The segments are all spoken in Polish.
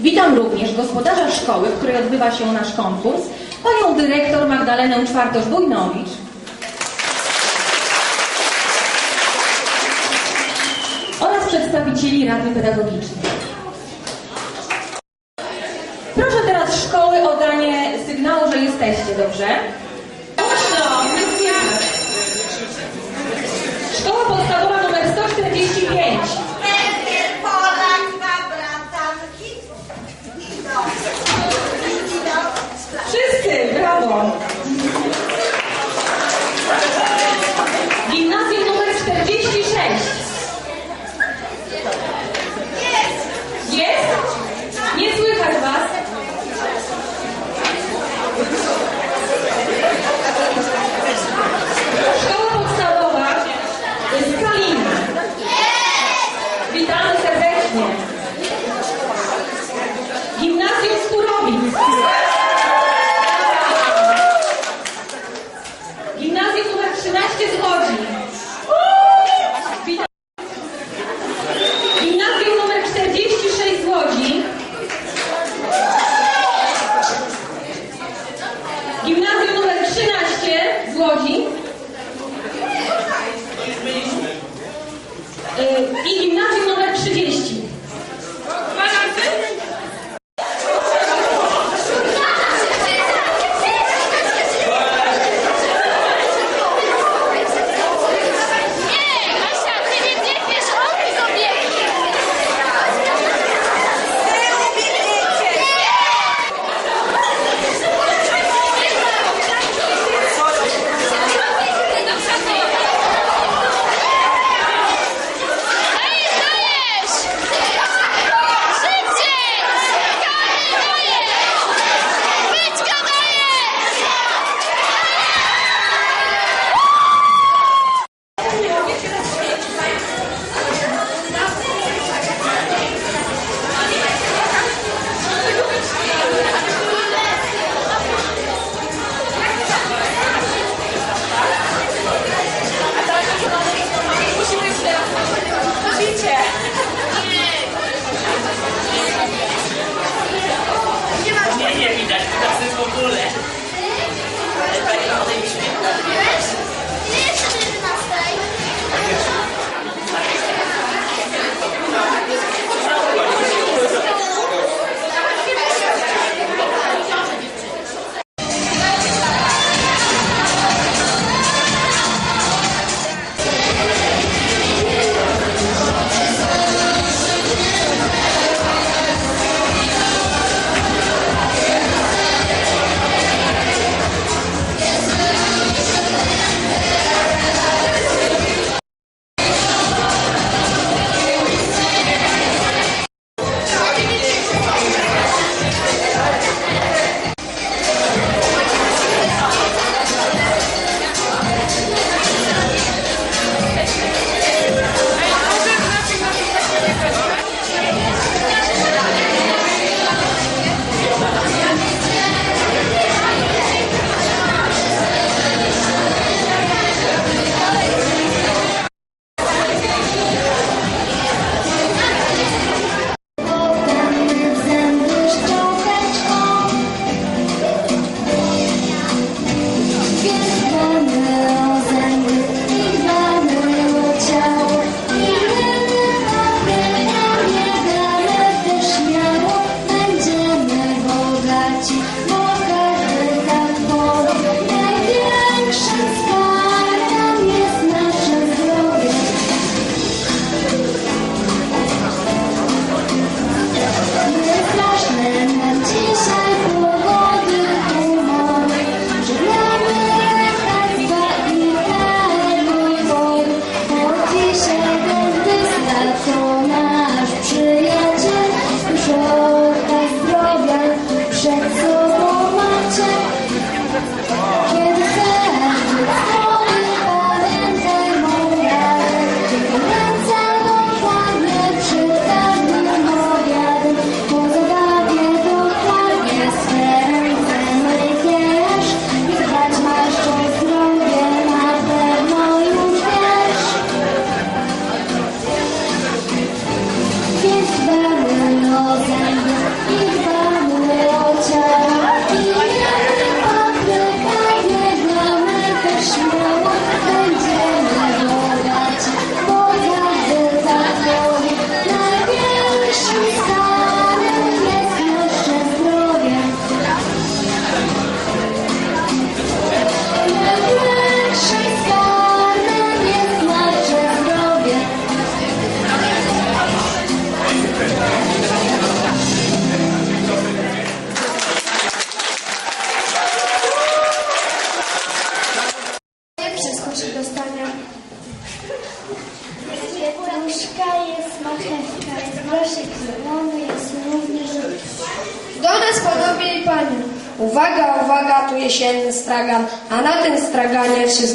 Witam również gospodarza szkoły, w której odbywa się nasz konkurs, panią dyrektor Magdalenę Czwartosz-Bujnowicz, oraz przedstawicieli Rady Pedagogicznej. Proszę teraz szkoły o danie sygnału, że jesteście, dobrze? Thank you.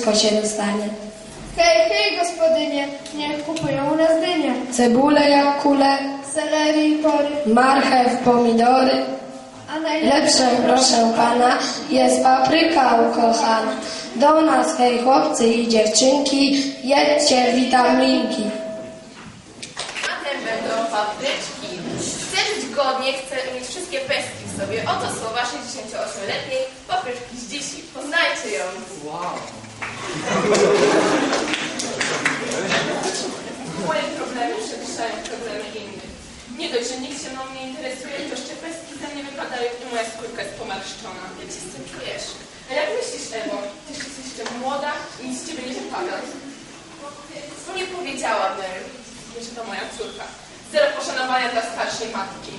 Wszystko się dostanie. Hej, hej, gospodynie, niech kupują u nas dynie. Cebule jak kule, Selery i pory, marchew, pomidory. a najlepsze... Lepsze, proszę pana, jest papryka ukochana. Do nas, hej chłopcy i dziewczynki, jedźcie witaminki. Potem będą papryczki. Chcę żyć godnie, chcę mieć wszystkie pestki w sobie. Oto słowa 68-letniej papryczki z dzieci. Poznajcie ją. Moje problemy przewyższają problemy innych. Nie dość, że nikt się mną nie interesuje, to jeszcze ze mnie wypadają i moja skórka jest pomarszczona. Jak się z tym czujesz? A jak myślisz, Ewo? Ty jesteś jeszcze młoda i nic z ciebie nie wypada. Co nie powiedziałabym, że to moja córka. Zero poszanowania dla starszej matki.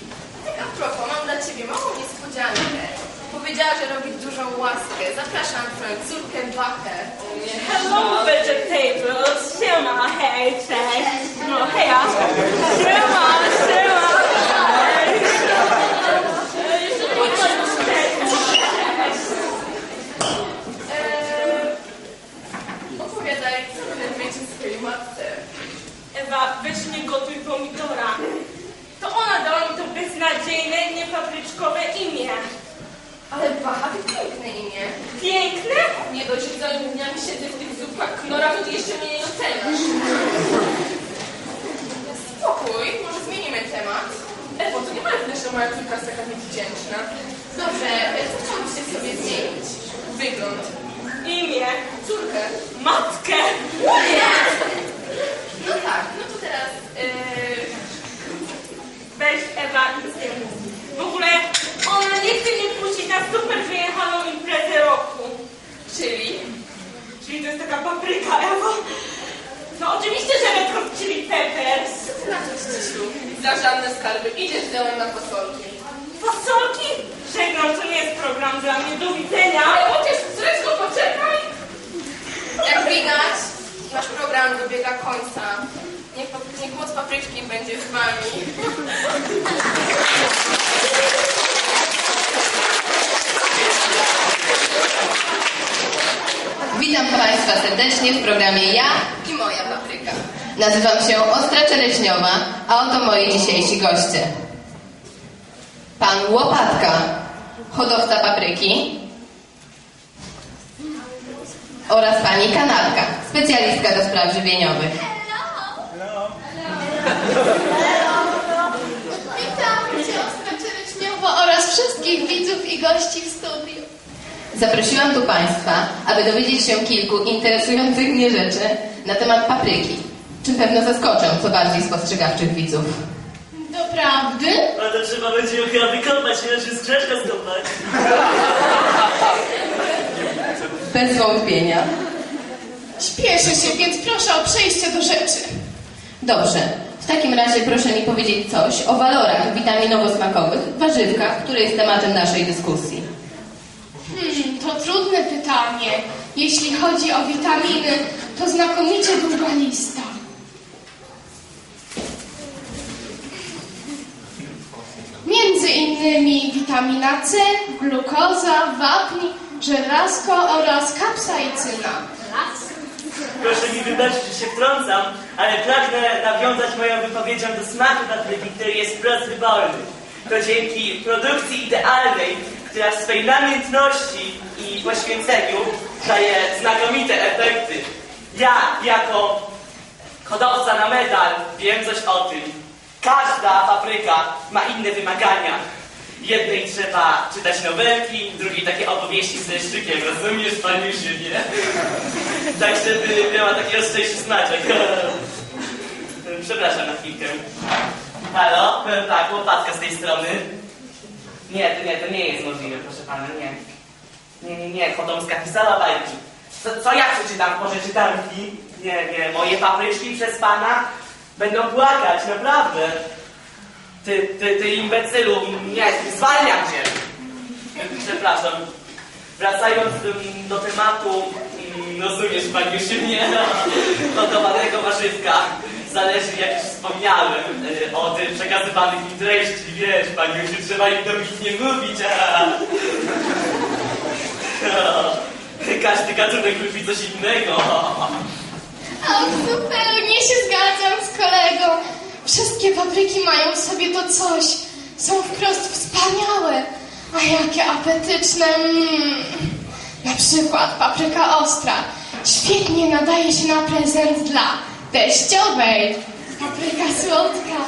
Tak a propos, mam dla ciebie małą niespodziankę. Powiedziała, że robi dużą łaskę. Zapraszam twoją córkę Bachę. Hello vegetables, siema, hej, cześć. No heja, siema, siema. Eee, opowiadaj, co wydajecie swojej matce. Ewa, weź nie gotuj pomidora. To ona dała mi to beznadziejne, niepapryczkowe imię. Ale Bacha to piękne imię. Piękne? Nie dość, że całymi dniami zupach knora, to ty jeszcze mnie nie oceniasz. Spokój, może zmienimy temat. Ewo, to nie ma że moja córka jest taka niewdzięczna. Dobrze, e, co chciałyście sobie zmienić? Wygląd. Imię, Córkę. matkę. No tak, no to teraz... Yy, Weź Ewa, nic nie mów. W ogóle ona nie chce mnie puścić na super wyjechaną imprezę roku. czyli... Czyli to jest taka papryka, Ewa. No oczywiście, że Red Hot Chili Peppers. Na to. Za żadne skarby. Idziesz z nią na fasolki. Fasolki? Żegnam, to nie jest program dla mnie. Do widzenia. Ale chociaż córeczko, poczekaj! Jak widać, nasz program dobiega końca. Niech, niech moc papryczki będzie z wami. Witam Państwa serdecznie w programie Ja i moja papryka. Nazywam się Ostra Czereśniowa, a oto moi dzisiejsi goście. Pan Łopatka, hodowca papryki oraz Pani Kanapka, specjalistka do spraw żywieniowych. Witam siostra Czereśniowo oraz wszystkich widzów i gości w studiu. Zaprosiłam tu Państwa, aby dowiedzieć się kilku interesujących mnie rzeczy na temat papryki. Czym pewno zaskoczę co bardziej spostrzegawczych widzów. Doprawdy? Ale to trzeba będzie ją chyba wykopać, inaczej skrzeczka skopać. Bez wątpienia. Śpieszę się, więc proszę o przejście do rzeczy. Dobrze. W takim razie proszę mi powiedzieć coś o walorach witaminowo-smakowych w warzywkach, które jest tematem naszej dyskusji. Hmm, to trudne pytanie. Jeśli chodzi o witaminy, to znakomicie długa lista. Między innymi witamina C, glukoza, wapń, żelazko oraz kapsaicyna. Proszę mi wybaczyć, że się wtrącam, ale pragnę nawiązać moją wypowiedzią do smaku papryki, który jest wprost wyborny. To dzięki produkcji idealnej, która w swej namiętności i poświęceniu daje znakomite efekty. Ja, jako hodowca na medal, wiem coś o tym. Każda papryka ma inne wymagania. Jednej trzeba czytać nowelki, drugiej takie opowieści z deszczykiem, rozumiesz, paniusiu, nie? Tak, żeby miała taki ostrzejszy smaczek. Przepraszam na chwilkę. Halo? Tak, łopatka z tej strony. Nie, to nie, to nie jest możliwe, proszę pana, nie. Nie, nie, nie, Chodomska pisała bajki. Co, co ja przeczytam porze czytanki? Nie, nie, moje papryczki przez pana będą płakać, naprawdę. Ty, ty, ty imbecylu, nie, zwalniam cię. Przepraszam. Wracając do tematu, ym, rozumiesz pan już nie, gotowanego warzywka. Zależy, jak już wspomniałem, y, o tym przekazywanych im treści, wiesz, pan już trzeba im dobitnie mówić. A. Każdy gatunek lubi coś innego. A zupełnie się zgadzam z kolegą. Wszystkie papryki mają w sobie to coś. Są wprost wspaniałe. A jakie apetyczne. Mm. Na przykład papryka ostra. Świetnie nadaje się na prezent dla teściowej. Papryka słodka.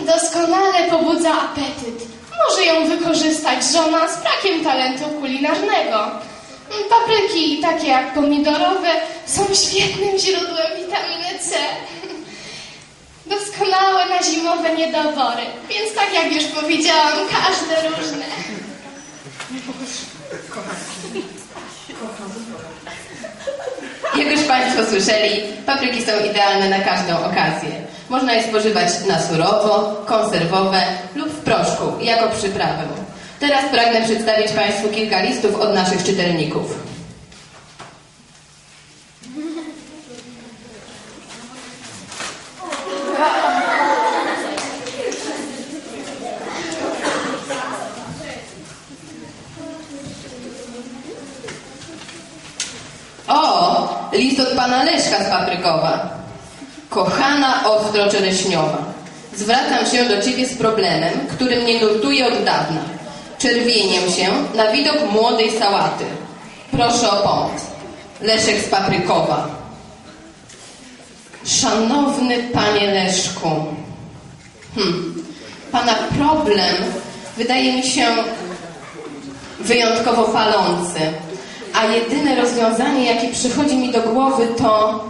Doskonale pobudza apetyt. Może ją wykorzystać żona z brakiem talentu kulinarnego. Papryki, takie jak pomidorowe, są świetnym źródłem witaminy C. Doskonałe na zimowe niedobory, więc tak jak już powiedziałam, każde różne. Jak już Państwo słyszeli, papryki są idealne na każdą okazję. Można je spożywać na surowo, konserwowe lub w proszku, jako przyprawę. Teraz pragnę przedstawić Państwu kilka listów od naszych czytelników. O, list od pana Leszka z Paprykowa. Kochana ostro-czereśniowa, zwracam się do ciebie z problemem, który mnie nurtuje od dawna. Czerwienię się na widok młodej sałaty. Proszę o pomoc. Leszek z Paprykowa. Szanowny panie Leszku, hmm, pana problem wydaje mi się wyjątkowo palący, a jedyne rozwiązanie, jakie przychodzi mi do głowy, to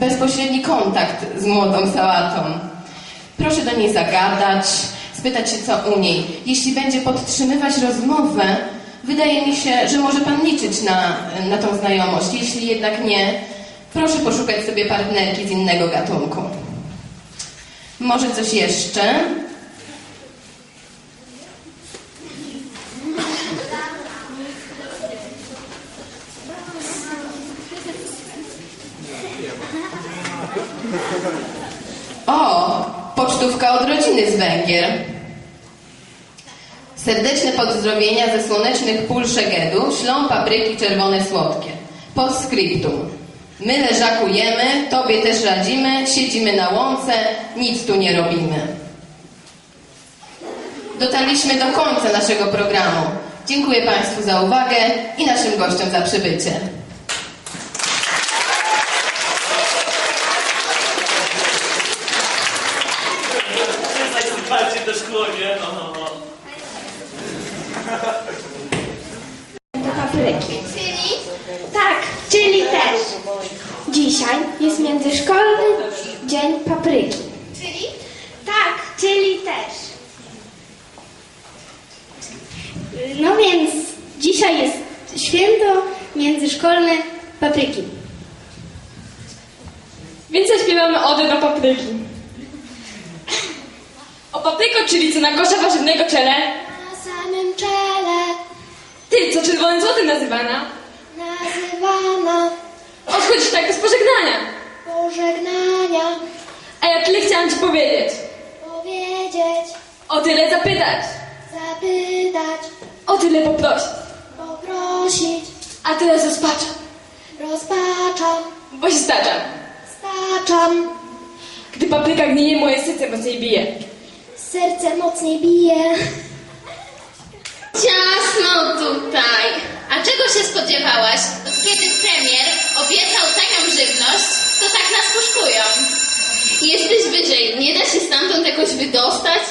bezpośredni kontakt z młodą sałatą. Proszę do niej zagadać, spytać się, co u niej. Jeśli będzie podtrzymywać rozmowę, wydaje mi się, że może pan liczyć na, na tą znajomość. Jeśli jednak nie, proszę poszukać sobie partnerki z innego gatunku. Może coś jeszcze? O, pocztówka od rodziny z Węgier. Serdeczne pozdrowienia ze słonecznych pól Szegedu ślą papryki czerwone słodkie. Postscriptum. My leżakujemy, tobie też radzimy, siedzimy na łące, nic tu nie robimy. Dotarliśmy do końca naszego programu. Dziękuję Państwu za uwagę i naszym gościom za przybycie. Przestań z tym palcem do szkłonie. No, no, no. do papryki. Czyli? Tak, czyli też. Dzisiaj jest międzyszkolny dzień papryki. Czyli? Tak, czyli też. No więc dzisiaj jest święto międzyszkolne papryki. Więc zaśpiewamy odę do papryki. O papryko, czyli co na kosza warzywnego czele. Na samym czele Ty, co czerwonym złotym nazywana. Nazywana Odchodzisz tak bez pożegnania. pożegnania A ja tyle chciałam ci powiedzieć. powiedzieć, O tyle zapytać. zapytać, O tyle poprosić. poprosić, A tyle rozpaczam. rozpaczam, Bo się staczam. staczam. Gdy papryka gnije, moje serce mocniej bije. Serce mocniej bije. Ciasno tutaj. A czego się spodziewałaś? Od kiedy premier obiecał taką żywność, to tak nas puszkują. Jesteś wyżej, nie da się stamtąd jakoś wydostać?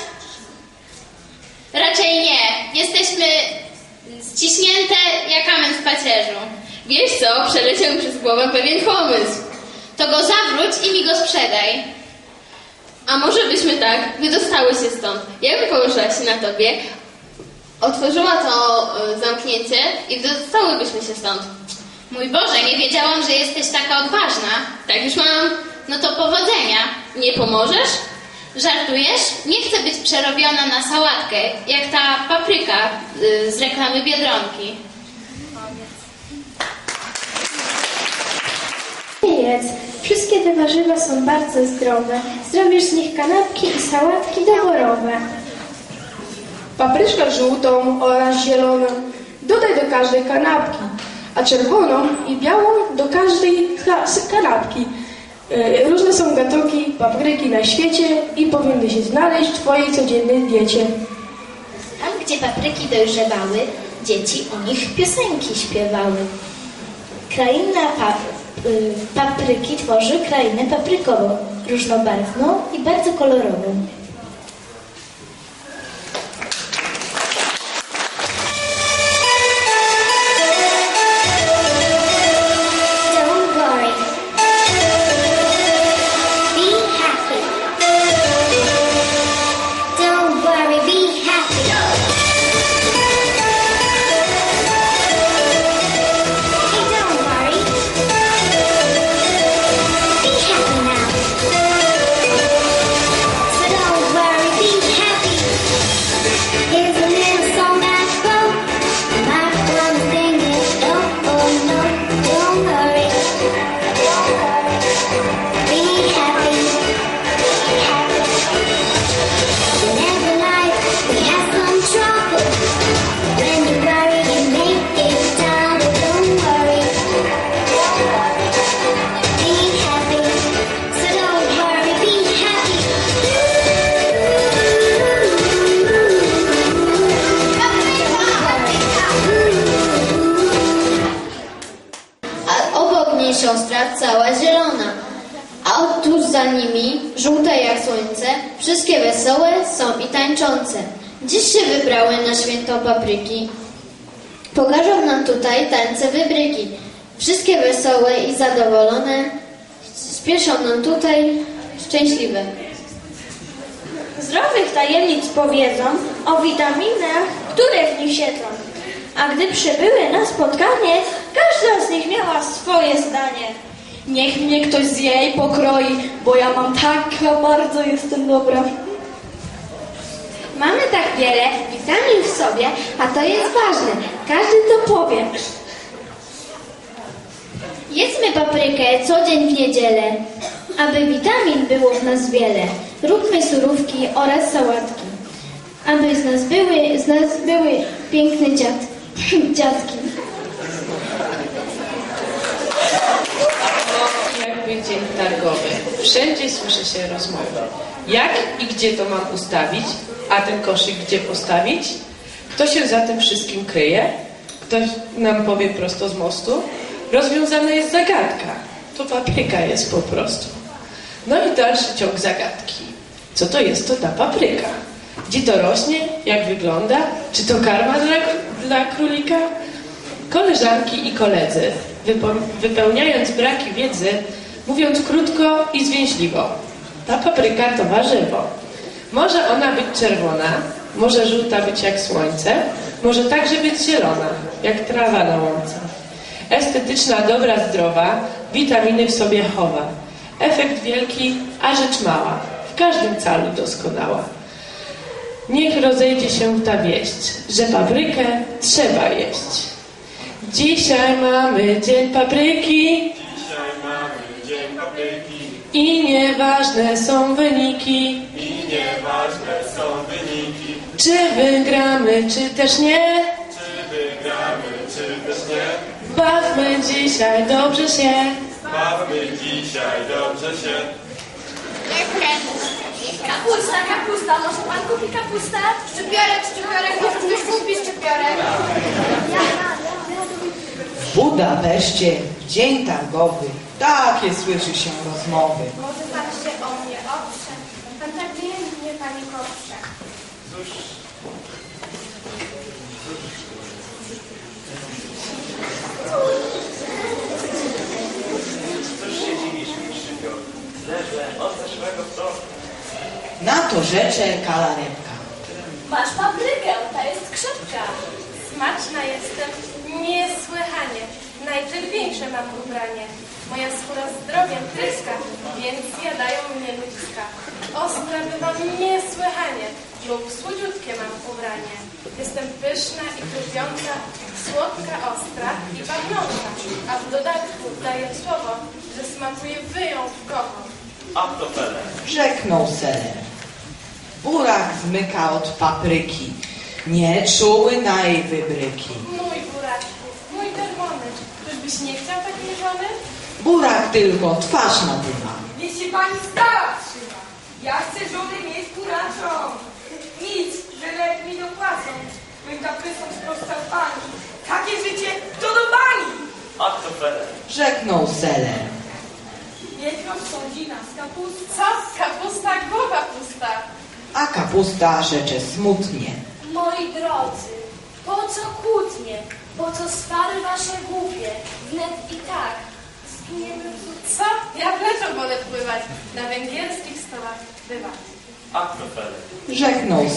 Raczej nie. Jesteśmy ściśnięte jak amen w pacierzu. Wiesz co, przeleciał mi przez głowę pewien pomysł. To go zawróć i mi go sprzedaj. A może byśmy tak wydostały się stąd. Ja bym położyła się na tobie, otworzyła to y, zamknięcie i wydostałybyśmy się stąd. Mój Boże, nie wiedziałam, że jesteś taka odważna. Tak już mam, no to powodzenia. Nie pomożesz? Żartujesz? Nie chcę być przerobiona na sałatkę, jak ta papryka y, z reklamy Biedronki. Jedz. Wszystkie te warzywa są bardzo zdrowe. Zrobisz z nich kanapki i sałatki doborowe. Papryczkę żółtą oraz zieloną Dodaj do każdej kanapki, a czerwoną i białą do każdej ka- kanapki. E, Różne są gatunki papryki na świecie i powinny się znaleźć w Twojej codziennej diecie. Tam, gdzie papryki dojrzewały, dzieci o nich piosenki śpiewały. Kraina pa- y, papryki tworzy krainę paprykową, różnobarwną i bardzo kolorową. Dziś się wybrały na święto papryki. Pokażą nam tutaj tańce wybryki. Wszystkie wesołe i zadowolone, spieszą nam tutaj szczęśliwe. Zdrowych tajemnic powiedzą o witaminach, które w nich siedzą. A gdy przybyły na spotkanie, każda z nich miała swoje zdanie. Niech mnie ktoś zje i pokroi, bo ja mam taka bardzo jestem dobra. Mamy tak wiele witamin w sobie, a to jest ważne. Każdy to powie. Jedzmy paprykę co dzień w niedzielę, aby witamin było w nas wiele. Róbmy surówki oraz sałatki, aby z nas były, z nas były piękne dziad, dziadki. Jakby dzień targowy. Wszędzie słyszy się rozmowy. Jak i gdzie to mam ustawić, a ten koszyk gdzie postawić? Kto się za tym wszystkim kryje? Ktoś nam powie prosto z mostu? Rozwiązana jest zagadka. To papryka jest po prostu. No i dalszy ciąg zagadki. Co to jest to ta papryka? Gdzie to rośnie? Jak wygląda? Czy to karma dla, dla królika? Koleżanki i koledzy, wypełniając braki wiedzy, mówiąc krótko i zwięźliwo, ta papryka to warzywo. Może ona być czerwona, może żółta być jak słońce, może także być zielona, jak trawa na łące. Estetyczna, dobra, zdrowa, witaminy w sobie chowa. Efekt wielki, a rzecz mała, w każdym calu doskonała. Niech rozejdzie się ta wieść, że paprykę trzeba jeść. Dzisiaj mamy dzień papryki Dzisiaj mamy dzień papryki i nieważne są wyniki. i nieważne są wyniki, Czy wygramy, czy też nie, czy wygramy, czy też nie. bawmy dzisiaj dobrze się. Bawmy dzisiaj dobrze się. Kapusta, kapusta, może pan kupi kapustę? Szczypiorek, szczypiorek, może ktoś kupi szczypiorek? W Budapeszcie w dzień targowy takie słyszy się rozmowy. Może pan się o mnie oprze? Pan tak pięknie, panie koprze. Cóż się dziwisz, Mistrzyko? Leżę od zeszłego wtorku. Na to rzecze kalarepka. Masz paprykę, ta jest krzepka. Smaczna niesłychanie. Najczerwieńsze mam ubranie. Moja skóra zdrowiem tryska, więc jadają mnie ludzka. Ostra bywam niesłychanie lub słodziutkie mam ubranie. Jestem pyszna i krupiąca, słodka, ostra i pachnąca. A w dodatku daję słowo, że smakuje wyjątkowo. A to pele. Rzeknął seler. Burak zmyka od papryki. Nie czuły na jej wybryki. Byś nie chciał takiej żony? Burak tylko, twarz nadyma. Niech się pani stara trzyma. Ja chcę żonę mieć kuraczą. Nic, że lepiej mi dopłacą. Moim kaprysом sprostał pani. Takie życie to do bani. Otto Feller. Rzeknął Seller. Jedno sądzina z kapusty. Co? Kapusta, głowa pusta. A kapusta rzecze smutnie. Moi drodzy, po co kłótnie, po co swary wasze głupie, wnet i tak zginiemy w Co? Ja w leczą wolę pływać, na węgierskich stołach bywać. Otto Feller. Rzeknął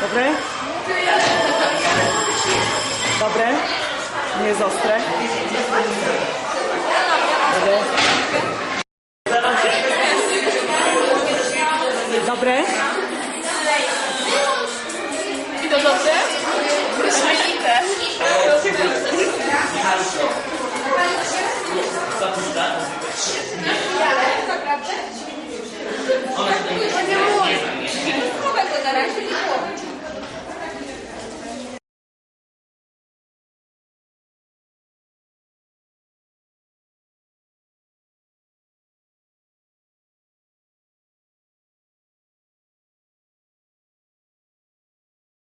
Dobre? Dobre? Nie jest ostre? Dobre? Dobre? I to dobrze? Wyśmienite. Naprawdę? Ona się nie garante de corpo.